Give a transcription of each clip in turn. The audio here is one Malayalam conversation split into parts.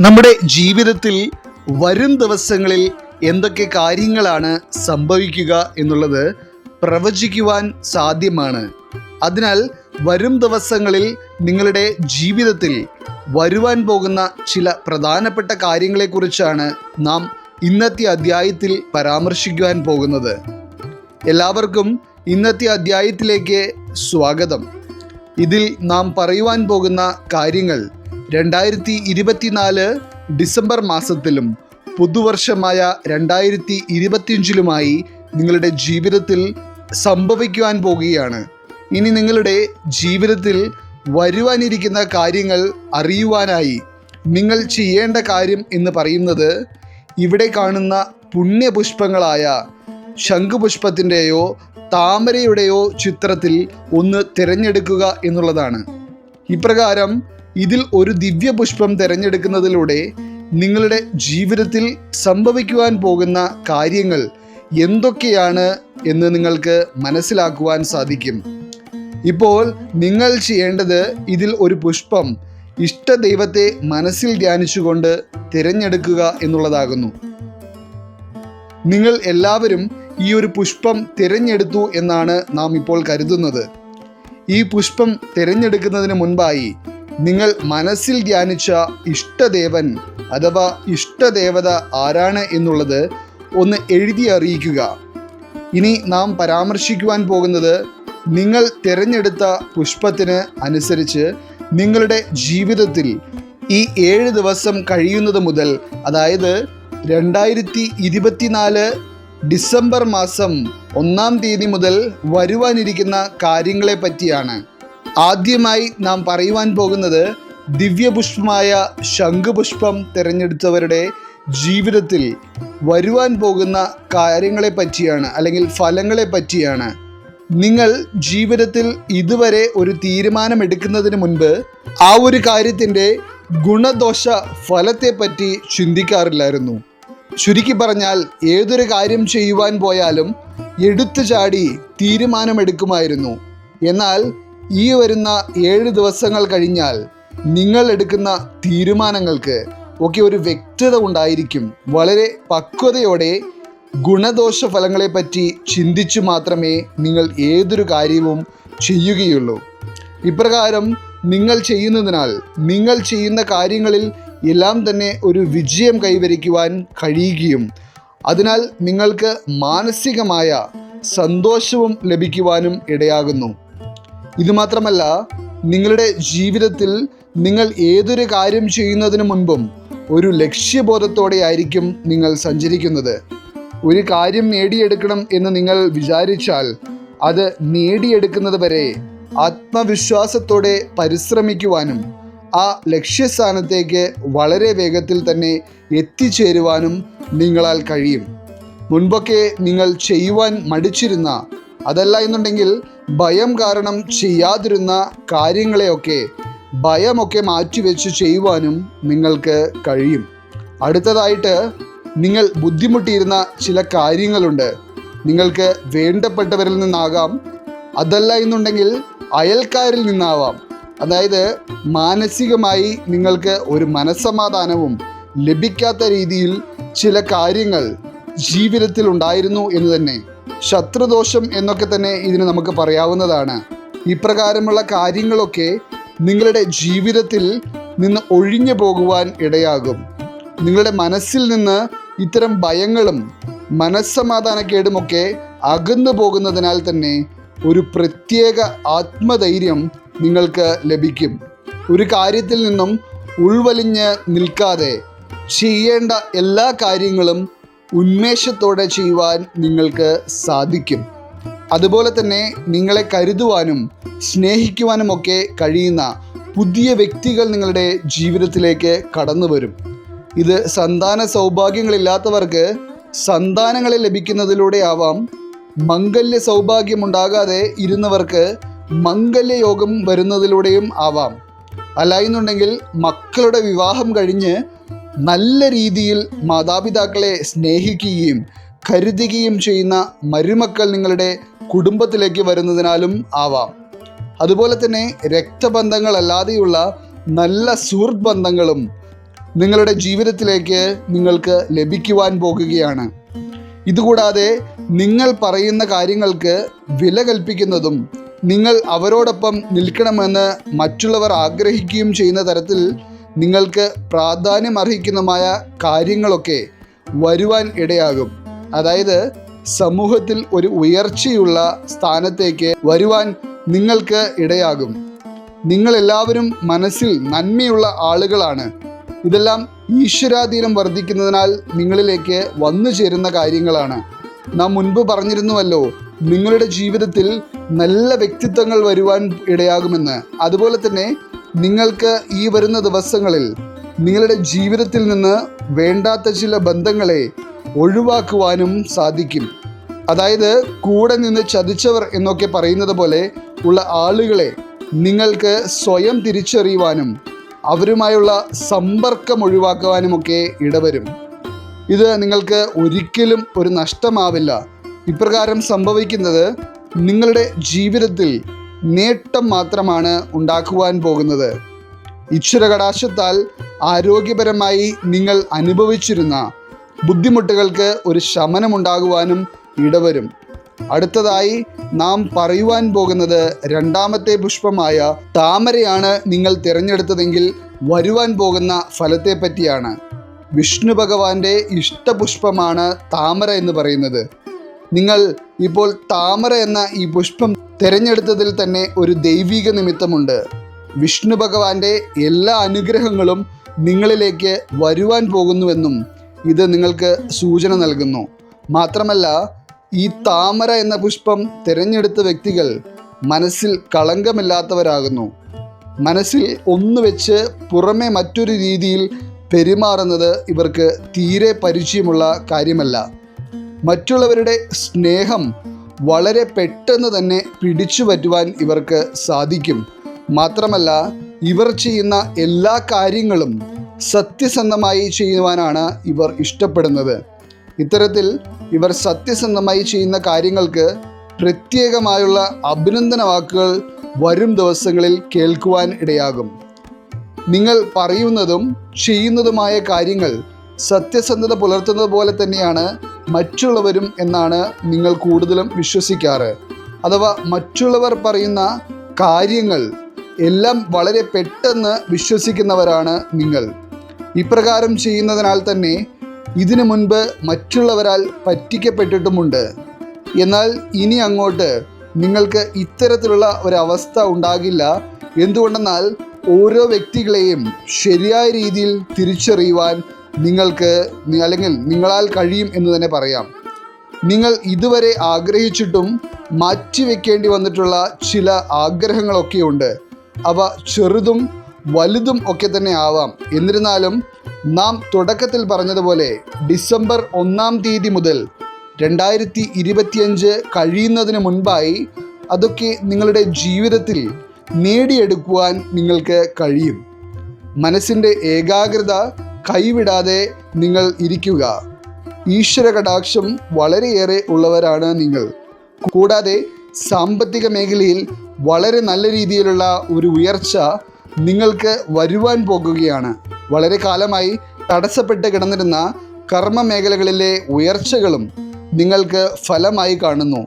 നമ്മുടെ ജീവിതത്തിൽ വരും ദിവസങ്ങളിൽ എന്തൊക്കെ കാര്യങ്ങളാണ് സംഭവിക്കുക എന്നുള്ളത് പ്രവചിക്കുവാൻ സാധ്യമാണ്. അതിനാൽ വരും ദിവസങ്ങളിൽ നിങ്ങളുടെ ജീവിതത്തിൽ വരുവാൻ പോകുന്ന ചില പ്രധാനപ്പെട്ട കാര്യങ്ങളെക്കുറിച്ചാണ് നാം ഇന്നത്തെ അധ്യായത്തിൽ പരാമർശിക്കുവാൻ പോകുന്നത്. എല്ലാവർക്കും ഇന്നത്തെ അധ്യായത്തിലേക്ക് സ്വാഗതം. ഇതിൽ നാം പറയുവാൻ പോകുന്ന കാര്യങ്ങൾ രണ്ടായിരത്തി ഇരുപത്തിനാല് ഡിസംബർ മാസത്തിലും പുതുവർഷമായ രണ്ടായിരത്തി ഇരുപത്തിയഞ്ചിലുമായി നിങ്ങളുടെ ജീവിതത്തിൽ സംഭവിക്കുവാൻ പോകുകയാണ്. ഇനി നിങ്ങളുടെ ജീവിതത്തിൽ വരുവാനിരിക്കുന്ന കാര്യങ്ങൾ അറിയുവാനായി നിങ്ങൾ ചെയ്യേണ്ട കാര്യം എന്ന് പറയുന്നത് ഇവിടെ കാണുന്ന പുണ്യപുഷ്പങ്ങളായ ശംഖുപുഷ്പത്തിന്റെയോ താമരയുടെയോ ചിത്രത്തിൽ ഒന്ന് തിരഞ്ഞെടുക്കുക എന്നുള്ളതാണ്. ഇപ്രകാരം ഇതിൽ ഒരു ദിവ്യപുഷ്പം തിരഞ്ഞെടുക്കുന്നതിലൂടെ നിങ്ങളുടെ ജീവിതത്തിൽ സംഭവിക്കുവാൻ പോകുന്ന കാര്യങ്ങൾ എന്തൊക്കെയാണ് എന്ന് നിങ്ങൾക്ക് മനസ്സിലാക്കുവാൻ സാധിക്കും. ഇപ്പോൾ നിങ്ങൾ ചെയ്യേണ്ടത് ഇതിൽ ഒരു പുഷ്പം ഇഷ്ടദൈവത്തെ മനസ്സിൽ ധ്യാനിച്ചുകൊണ്ട് തിരഞ്ഞെടുക്കുക എന്നുള്ളതാകുന്നു. നിങ്ങൾ എല്ലാവരും ഈ ഒരു പുഷ്പം തിരഞ്ഞെടുത്തു എന്നാണ് നാം ഇപ്പോൾ കരുതുന്നത്. ഈ പുഷ്പം തിരഞ്ഞെടുക്കുന്നതിന് മുൻപായി നിങ്ങൾ മനസ്സിൽ ധ്യാനിച്ച ഇഷ്ടദേവൻ അഥവാ ഇഷ്ടദേവത ആരാണ് എന്നുള്ളത് ഒന്ന് എഴുതി അറിയിക്കുക. ഇനി നാം പരാമർശിക്കുവാൻ പോകുന്നത് നിങ്ങൾ തിരഞ്ഞെടുത്ത പുഷ്പത്തിന് അനുസരിച്ച് നിങ്ങളുടെ ജീവിതത്തിൽ ഈ ഏഴ് ദിവസം കഴിയുന്നത് മുതൽ അതായത് രണ്ടായിരത്തി ഇരുപത്തിനാല് ഡിസംബർ മാസം ഒന്നാം തീയതി മുതൽ വരുവാനിരിക്കുന്ന കാര്യങ്ങളെ പറ്റിയാണ്. ആദ്യമായി നാം പറയുവാൻ പോകുന്നത് ദിവ്യപുഷ്പമായ ശംഖുപുഷ്പം തിരഞ്ഞെടുത്തവരുടെ ജീവിതത്തിൽ വരുവാൻ പോകുന്ന കാര്യങ്ങളെ പറ്റിയാണ് അല്ലെങ്കിൽ ഫലങ്ങളെ പറ്റിയാണ്. നിങ്ങൾ ജീവിതത്തിൽ ഇതുവരെ ഒരു തീരുമാനമെടുക്കുന്നതിന് മുൻപ് ആ ഒരു കാര്യത്തിന്റെ ഗുണദോഷ ഫലത്തെപ്പറ്റി ചിന്തിക്കാറില്ലായിരുന്നു. ചുരുക്കി പറഞ്ഞാൽ ഏതൊരു കാര്യം ചെയ്യുവാൻ പോയാലും എടുത്തു ചാടി തീരുമാനമെടുക്കുമായിരുന്നു. എന്നാൽ ഈ വരുന്ന ഏഴ് ദിവസങ്ങൾ കഴിഞ്ഞാൽ നിങ്ങൾ എടുക്കുന്ന തീരുമാനങ്ങൾക്ക് ഒക്കെ ഒരു വ്യക്തത ഉണ്ടായിരിക്കും. വളരെ പക്വതയോടെ ഗുണദോഷ ഫലങ്ങളെപ്പറ്റി ചിന്തിച്ചു മാത്രമേ നിങ്ങൾ ഏതൊരു കാര്യവും ചെയ്യുകയുള്ളൂ. ഇപ്രകാരം നിങ്ങൾ ചെയ്യുന്നതിനാൽ നിങ്ങൾ ചെയ്യുന്ന കാര്യങ്ങളിൽ എല്ലാം തന്നെ ഒരു വിജയം കൈവരിക്കുവാൻ കഴിയുകയും അതിനാൽ നിങ്ങൾക്ക് മാനസികമായ സന്തോഷവും ലഭിക്കുവാനും ഇടയാകുന്നു. ഇതുമാത്രമല്ല നിങ്ങളുടെ ജീവിതത്തിൽ നിങ്ങൾ ഏതൊരു കാര്യം ചെയ്യുന്നതിന് മുൻപും ഒരു ലക്ഷ്യബോധത്തോടെ ആയിരിക്കും നിങ്ങൾ സഞ്ചരിക്കുന്നത്. ഒരു കാര്യം നേടിയെടുക്കണം എന്ന് നിങ്ങൾ വിചാരിച്ചാൽ അത് നേടിയെടുക്കുന്നത് വരെ ആത്മവിശ്വാസത്തോടെ പരിശ്രമിക്കുവാനും ആ ലക്ഷ്യസ്ഥാനത്തേക്ക് വളരെ വേഗത്തിൽ തന്നെ എത്തിച്ചേരുവാനും നിങ്ങളാൽ കഴിയും. മുൻപൊക്കെ നിങ്ങൾ ചെയ്യുവാൻ മടിച്ചിരുന്ന അതല്ല എന്നുണ്ടെങ്കിൽ ഭയം കാരണം ചെയ്യാതിരുന്ന കാര്യങ്ങളെയൊക്കെ ഭയമൊക്കെ മാറ്റിവെച്ച് ചെയ്യുവാനും നിങ്ങൾക്ക് കഴിയും. അടുത്തതായിട്ട് നിങ്ങൾ ബുദ്ധിമുട്ടിയിരുന്ന ചില കാര്യങ്ങളുണ്ട്. നിങ്ങൾക്ക് വേണ്ടപ്പെട്ടവരിൽ നിന്നാകാം. അതല്ല എന്നുണ്ടെങ്കിൽ അയൽക്കാരിൽ നിന്നാവാം. അതായത് മാനസികമായി നിങ്ങൾക്ക് ഒരു മനസ്സമാധാനവും ലഭിക്കാത്ത രീതിയിൽ ചില കാര്യങ്ങൾ ജീവിതത്തിൽ ഉണ്ടായിരുന്നു എന്ന് തന്നെ. ശത്രുദോഷം എന്നൊക്കെ തന്നെ ഇതിന് നമുക്ക് പറയാവുന്നതാണ്. ഇപ്രകാരമുള്ള കാര്യങ്ങളൊക്കെ നിങ്ങളുടെ ജീവിതത്തിൽ നിന്ന് ഒഴിഞ്ഞു പോകുവാൻ ഇടയാകും. നിങ്ങളുടെ മനസ്സിൽ നിന്ന് ഇത്തരം ഭയങ്ങളും മനസ്സമാധാനക്കേടുമൊക്കെ അകന്നു പോകുന്നതിനാൽ തന്നെ ഒരു പ്രത്യേക ആത്മധൈര്യം നിങ്ങൾക്ക് ലഭിക്കും. ഒരു കാര്യത്തിൽ നിന്നും ഉൾവലിഞ്ഞ് നിൽക്കാതെ ചെയ്യേണ്ട എല്ലാ കാര്യങ്ങളും ഉന്മേഷത്തോടെ ചെയ്യുവാൻ നിങ്ങൾക്ക് സാധിക്കും. അതുപോലെ തന്നെ നിങ്ങളെ കരുതുവാനും സ്നേഹിക്കുവാനും ഒക്കെ കഴിയുന്ന പുതിയ വ്യക്തികൾ നിങ്ങളുടെ ജീവിതത്തിലേക്ക് കടന്നു വരും ഇത് സന്താന സൗഭാഗ്യങ്ങളില്ലാത്തവർക്ക് സന്താനങ്ങളെ ലഭിക്കുന്നതിലൂടെ ആവാം. മംഗല്യ സൗഭാഗ്യം ഉണ്ടാകാതെ ഇരുന്നവർക്ക് മംഗല്യയോഗം വരുന്നതിലൂടെയും ആവാം. അല്ല എന്നുണ്ടെങ്കിൽ മക്കളുടെ വിവാഹം കഴിഞ്ഞ് നല്ല രീതിയിൽ മാതാപിതാക്കളെ സ്നേഹിക്കുകയും കരുതുകയും ചെയ്യുന്ന മരുമക്കൾ നിങ്ങളുടെ കുടുംബത്തിലേക്ക് വരുന്നതിനാലും ആവാം. അതുപോലെ തന്നെ രക്തബന്ധങ്ങളല്ലാതെയുള്ള നല്ല സുഹൃത്ത് ബന്ധങ്ങളും നിങ്ങളുടെ ജീവിതത്തിലേക്ക് നിങ്ങൾക്ക് ലഭിക്കുവാൻ പോകുകയാണ്. ഇതുകൂടാതെ നിങ്ങൾ പറയുന്ന കാര്യങ്ങൾക്ക് വില കൽപ്പിക്കുന്നതും നിങ്ങൾ അവരോടൊപ്പം നിൽക്കണമെന്ന് മറ്റുള്ളവർ ആഗ്രഹിക്കുകയും ചെയ്യുന്ന തരത്തിൽ നിങ്ങൾക്ക് പ്രാധാന്യം അർഹിക്കുന്നതുമായ കാര്യങ്ങളൊക്കെ വരുവാൻ ഇടയാകും. അതായത് സമൂഹത്തിൽ ഒരു ഉയർച്ചയുള്ള സ്ഥാനത്തേക്ക് വരുവാൻ നിങ്ങൾക്ക് ഇടയാകും. നിങ്ങളെല്ലാവരും മനസ്സിൽ നന്മയുള്ള ആളുകളാണ്. ഇതെല്ലാം ഈശ്വരാധീനം വർദ്ധിക്കുന്നതിനാൽ നിങ്ങളിലേക്ക് വന്നു ചേരുന്ന കാര്യങ്ങളാണ്. നാം മുൻപ് പറഞ്ഞിരുന്നുവല്ലോ നിങ്ങളുടെ ജീവിതത്തിൽ നല്ല വ്യക്തിത്വങ്ങൾ വരുവാൻ ഇടയാകുമെന്ന്. അതുപോലെ തന്നെ നിങ്ങൾക്ക് ഈ വരുന്ന ദിവസങ്ങളിൽ നിങ്ങളുടെ ജീവിതത്തിൽ നിന്ന് വേണ്ടാത്ത ചില ബന്ധങ്ങളെ ഒഴിവാക്കുവാനും സാധിക്കും. അതായത് കൂടെ നിന്ന് ചതിച്ചവർ എന്നൊക്കെ പറയുന്നത് പോലെ ഉള്ള ആളുകളെ നിങ്ങൾക്ക് സ്വയം തിരിച്ചറിയുവാനും അവരുമായുള്ള സമ്പർക്കം ഒഴിവാക്കുവാനുമൊക്കെ ഇടവരും. ഇത് നിങ്ങൾക്ക് ഒരിക്കലും ഒരു നഷ്ടമാവില്ല. ഇപ്രകാരം സംഭവിക്കുന്നത് നിങ്ങളുടെ ജീവിതത്തിൽ നേട്ടം മാത്രമാണ് ഉണ്ടാക്കുവാൻ പോകുന്നത്. ഈശ്വരകടാശത്താൽ ആരോഗ്യപരമായി നിങ്ങൾ അനുഭവിച്ചിരുന്ന ബുദ്ധിമുട്ടുകൾക്ക് ഒരു ശമനമുണ്ടാകുവാനും ഇടവരും. അടുത്തതായി നാം പറയുവാൻ പോകുന്നത് രണ്ടാമത്തെ പുഷ്പമായ താമരയാണ് നിങ്ങൾ തിരഞ്ഞെടുത്തതെങ്കിൽ വരുവാൻ പോകുന്ന ഫലത്തെ പറ്റിയാണ് വിഷ്ണു ഭഗവാന്റെ ഇഷ്ടപുഷ്പമാണ് താമര എന്ന് പറയുന്നത്. നിങ്ങൾ ഇപ്പോൾ താമര എന്ന ഈ പുഷ്പം തിരഞ്ഞെടുത്തതിൽ തന്നെ ഒരു ദൈവിക നിമിത്തമുണ്ട്. വിഷ്ണു ഭഗവാന്റെ എല്ലാ അനുഗ്രഹങ്ങളും നിങ്ങളിലേക്ക് വരുവാൻ പോകുന്നുവെന്നും ഇത് നിങ്ങൾക്ക് സൂചന നൽകുന്നു. മാത്രമല്ല ഈ താമര എന്ന പുഷ്പം തിരഞ്ഞെടുത്ത വ്യക്തികൾ മനസ്സിൽ കളങ്കമില്ലാത്തവരാകുന്നു. മനസ്സിൽ ഒന്ന് വെച്ച് പുറമെ മറ്റൊരു രീതിയിൽ പെരുമാറുന്നത് ഇവർക്ക് തീരെ പരിചയമുള്ള കാര്യമല്ല. മറ്റുള്ളവരുടെ സ്നേഹം വളരെ പെട്ടെന്ന് തന്നെ പിടിച്ചു പറ്റുവാൻ ഇവർക്ക് സാധിക്കും. മാത്രമല്ല ഇവർ ചെയ്യുന്ന എല്ലാ കാര്യങ്ങളും സത്യസന്ധമായി ചെയ്യുവാനാണ് ഇവർ ഇഷ്ടപ്പെടുന്നത്. ഇത്തരത്തിൽ ഇവർ സത്യസന്ധമായി ചെയ്യുന്ന കാര്യങ്ങൾക്ക് പ്രത്യേകമായുള്ള അഭിനന്ദന വാക്കുകൾ വരും ദിവസങ്ങളിൽ കേൾക്കുവാൻ ഇടയാകും. നിങ്ങൾ പറയുന്നതും ചെയ്യുന്നതുമായ കാര്യങ്ങൾ സത്യസന്ധത പുലർത്തുന്നത് പോലെ തന്നെയാണ് മറ്റുള്ളവരും എന്നാണ് നിങ്ങൾ കൂടുതലും വിശ്വസിക്കാറ്. അഥവാ മറ്റുള്ളവർ പറയുന്ന കാര്യങ്ങൾ എല്ലാം വളരെ പെട്ടെന്ന് വിശ്വസിക്കുന്നവരാണ് നിങ്ങൾ. ഇപ്രകാരം ചെയ്യുന്നതിനാൽ തന്നെ ഇതിനു മുൻപ് മറ്റുള്ളവരാൽ പറ്റിക്കപ്പെട്ടിട്ടുമുണ്ട്. എന്നാൽ ഇനി അങ്ങോട്ട് നിങ്ങൾക്ക് ഇത്തരത്തിലുള്ള ഒരവസ്ഥ ഉണ്ടാകില്ല. എന്തുകൊണ്ടെന്നാൽ ഓരോ വ്യക്തികളെയും ശരിയായ രീതിയിൽ തിരിച്ചറിയുവാൻ നിങ്ങൾക്ക് അല്ലെങ്കിൽ നിങ്ങളാൽ കഴിയും എന്ന് തന്നെ പറയാം. നിങ്ങൾ ഇതുവരെ ആഗ്രഹിച്ചിട്ടും മാറ്റിവെക്കേണ്ടി വന്നിട്ടുള്ള ചില ആഗ്രഹങ്ങളൊക്കെയുണ്ട് അവ ചെറുതും വലുതും ഒക്കെ തന്നെ ആവാം. എന്നിരുന്നാലും നാം തുടക്കത്തിൽ പറഞ്ഞതുപോലെ ഡിസംബർ ഒന്നാം തീയതി മുതൽ രണ്ടായിരത്തി ഇരുപത്തിയഞ്ച് കഴിയുന്നതിന് മുൻപായി അതൊക്കെ നിങ്ങളുടെ ജീവിതത്തിൽ നേടിയെടുക്കുവാൻ നിങ്ങൾക്ക് കഴിയും. മനസ്സിന്റെ ഏകാഗ്രത കൈവിടാതെ നിങ്ങൾ ഇരിക്കുക. ഈശ്വര കടാക്ഷം വളരെയേറെ ഉള്ളവരാണ് നിങ്ങൾ. കൂടാതെ സാമ്പത്തിക മേഖലയിൽ വളരെ നല്ല രീതിയിലുള്ള ഒരു ഉയർച്ച നിങ്ങൾക്ക് വരുവാൻ പോകുകയാണ്. വളരെ കാലമായി തടസ്സപ്പെട്ട് കിടന്നിരുന്ന കർമ്മ മേഖലകളിലെ ഉയർച്ചകളും നിങ്ങൾക്ക് ഫലമായി കാണുന്നു.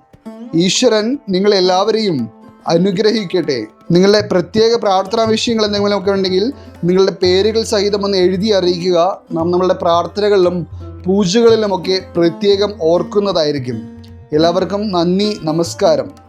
ഈശ്വരൻ നിങ്ങളെല്ലാവരെയും അനുഗ്രഹിക്കട്ടെ. നിങ്ങളുടെ പ്രത്യേക പ്രാർത്ഥനാ വിഷയങ്ങൾ എന്തെങ്കിലുമൊക്കെ ഉണ്ടെങ്കിൽ നിങ്ങളുടെ പേരുകൾ സഹിതം ഒന്ന് എഴുതി അറിയിക്കുക. നാം നമ്മളുടെ പ്രാർത്ഥനകളിലും പൂജകളിലുമൊക്കെ പ്രത്യേകം ഓർക്കുന്നതായിരിക്കും. എല്ലാവർക്കും നന്ദി നമസ്കാരം.